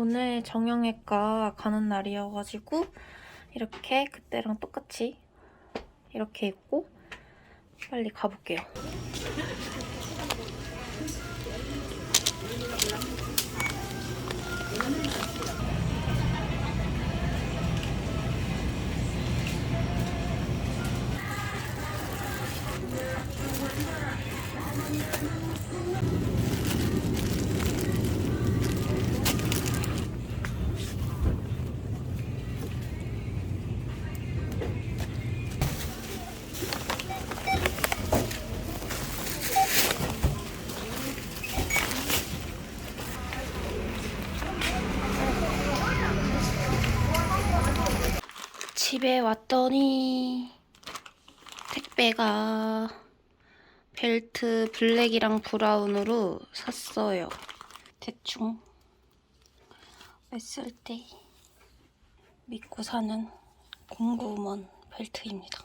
오늘 정형외과 가는 날이어가지고 이렇게 그때랑 똑같이 이렇게 입고 빨리 가볼게요. 집에 왔더니 택배가 벨트 블랙이랑 브라운으로 샀어요. 대충 맸을 때 믿고 사는 공구먼 벨트입니다.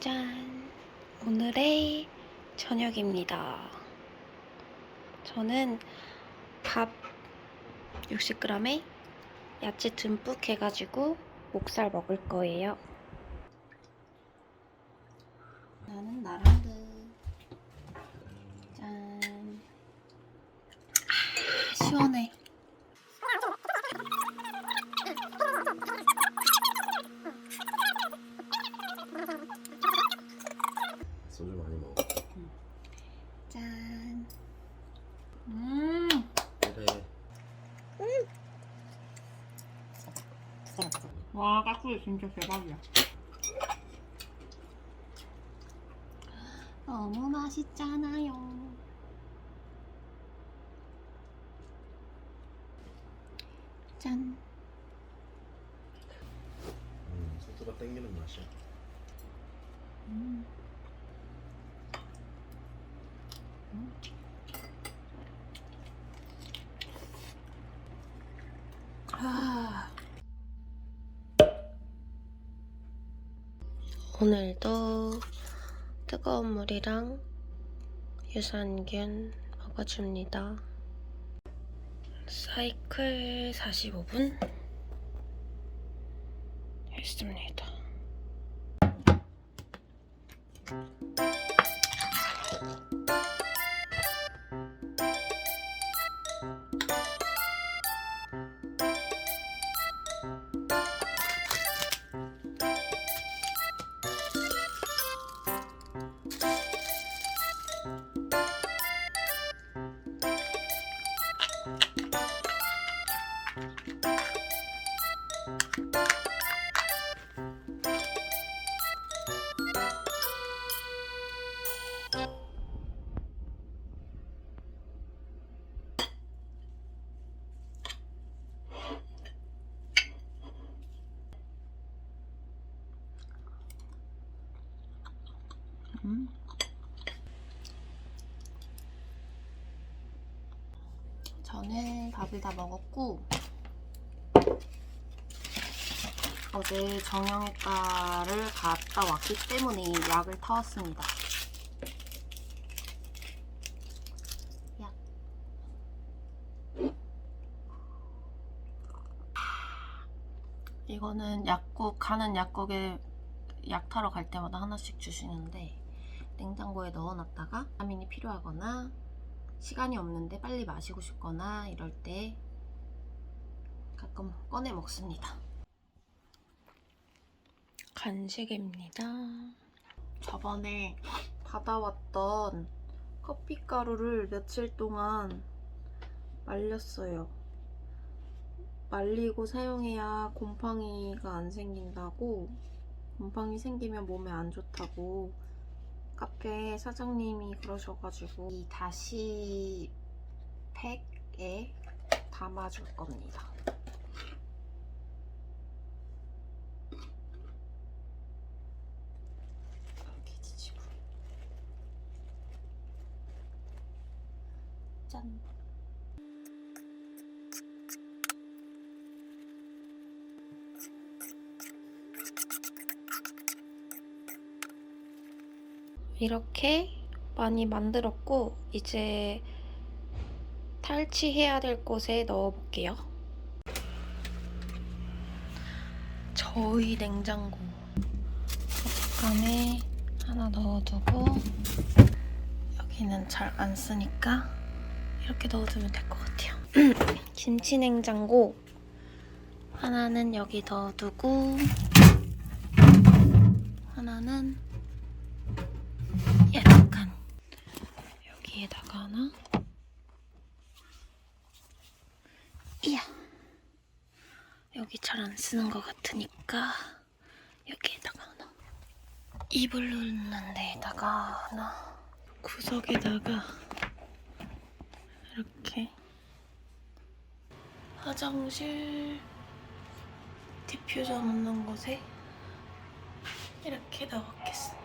짠! 오늘의 저녁입니다. 저는 밥 60g에 야채 듬뿍 해가지고 목살 먹을 거예요. 나란드. 짠. 아, 시원해. 소주 많이 먹어. 짠. 음. 그래. 와 깍두기 진짜 대박이야. 너무 맛있잖아요. 짠. 음, 소주가 땡기는 맛이야. 음. 아. 오늘도 뜨거운 물이랑 유산균 먹어줍니다. 사이클 45분 했습니다. 저는 밥을 다 먹었고 어제 정형외과를 갔다 왔기 때문에 약을 타왔습니다. 약. 이거는 약국 가는 약국에 약 타러 갈 때마다 하나씩 주시는데 냉장고에 넣어놨다가 비타민이 필요하거나 시간이 없는데 빨리 마시고 싶거나 이럴 때 가끔 꺼내 먹습니다. 간식입니다. 저번에 받아왔던 커피 가루를 며칠 동안 말렸어요. 말리고 사용해야 곰팡이가 안 생긴다고 곰팡이 생기면 몸에 안 좋다고 카페 사장님이 그러셔가지고 이 다시 팩에 담아줄 겁니다. 이렇게 지지고 짠. 이렇게 많이 만들었고 이제 탈취해야 될 곳에 넣어볼게요. 저희 냉장고 안에 하나 넣어두고 여기는 잘 안 쓰니까 이렇게 넣어두면 될 것 같아요. 김치 냉장고 하나는 여기 넣어두고 하나는 약간 여기에다가 하나? 이야. 여기 잘 안 쓰는 것 같으니까 여기에다가 하나? 입을 넣는 데에다가 하나? 구석에다가 이렇게 화장실 디퓨저 넣는 곳에 이렇게 넣었겠습니다.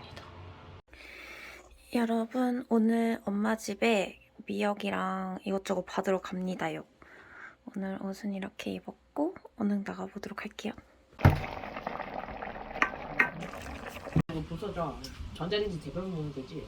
여러분 오늘 엄마 집에 미역이랑 이것저것 받으러 갑니다요. 오늘 옷은 이렇게 입었고 오늘 나가보도록 할게요. 이거 부서져. 전자레인지 대박 먹으면 되지.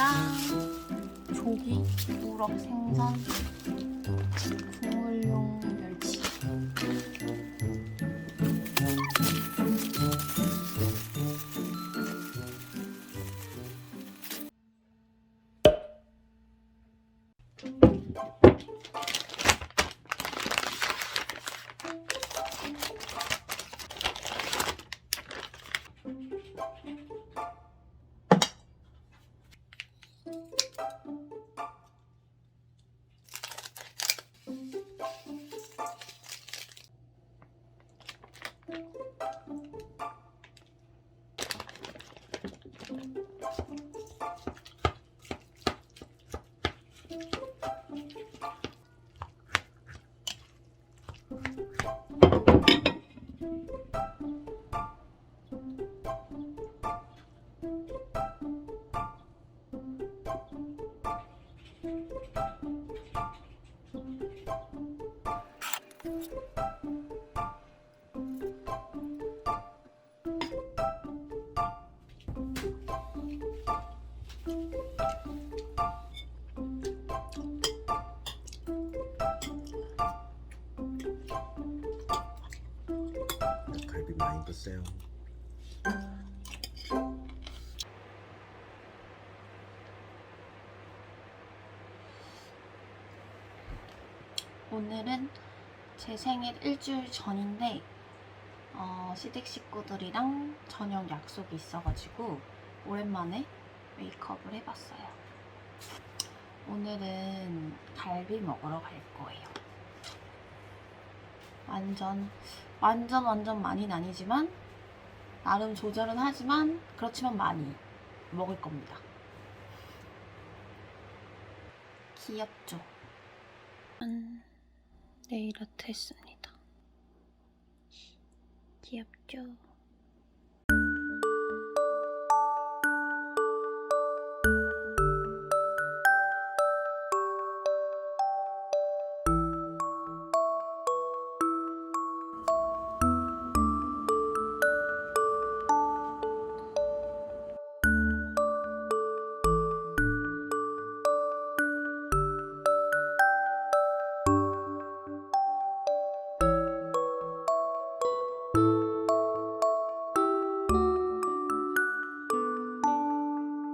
동태전이랑 조기, 우럭 생선, 국물용 멸치. 글쎄요. 오늘은 제 생일 일주일 전인데 어, 시댁 식구들이랑 저녁 약속이 있어가지고 오랜만에 메이크업을 해봤어요. 오늘은 갈비 먹으러 갈 거예요. 완전 완전 완전 많이는 아니지만 나름 조절은 하지만 그렇지만 많이 먹을 겁니다. 귀엽죠? 짠. 네일 아트 했습니다. 귀엽죠?